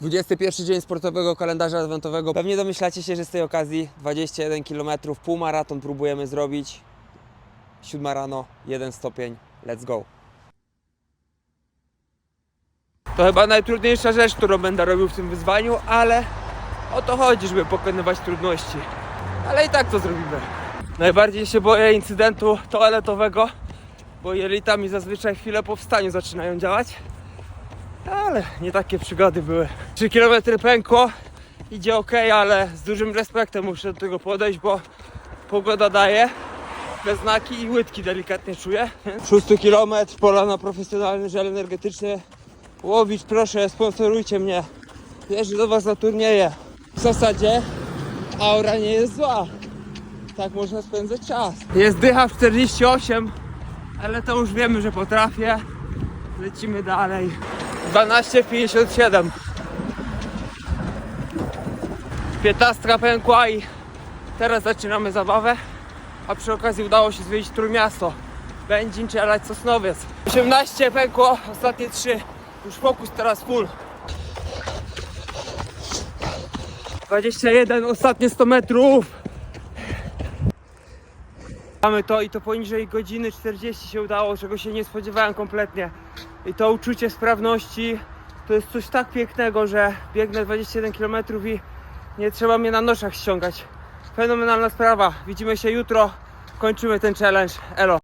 21 dzień sportowego kalendarza adwentowego. Pewnie domyślacie się, że z tej okazji 21 km, półmaraton próbujemy zrobić. 7 rano, 1 stopień. Let's go. To chyba najtrudniejsza rzecz, którą będę robił w tym wyzwaniu, ale o to chodzi, żeby pokonywać trudności. Ale i tak to zrobimy. Najbardziej się boję incydentu toaletowego, bo jelita mi zazwyczaj chwilę po wstaniu zaczynają działać. Ale nie takie przygody były. 3 km pękło, idzie ok, ale z dużym respektem muszę do tego podejść, bo pogoda daje. Te znaki i łydki delikatnie czuję. Szósty kilometr, pola na profesjonalny żel energetyczny. Łowić proszę, sponsorujcie mnie. Jeżdżę do Was na turnieje. W zasadzie aura nie jest zła. Tak można spędzać czas. Jest dycha w 48, ale to już wiemy, że potrafię. Lecimy dalej. 12,57. 15 pękła i teraz zaczynamy zabawę. A przy okazji udało się zwiedzić Trójmiasto. Będzin czy Alać Sosnowiec. 18 pękło, ostatnie 3. Już fokus teraz full. 21, ostatnie 100 metrów. Mamy to i to poniżej godziny 40 się udało, czego się nie spodziewałem kompletnie. I to uczucie sprawności to jest coś tak pięknego, że biegnę 21 km i nie trzeba mnie na noszach ściągać. Fenomenalna sprawa. Widzimy się jutro. Kończymy ten challenge. Elo.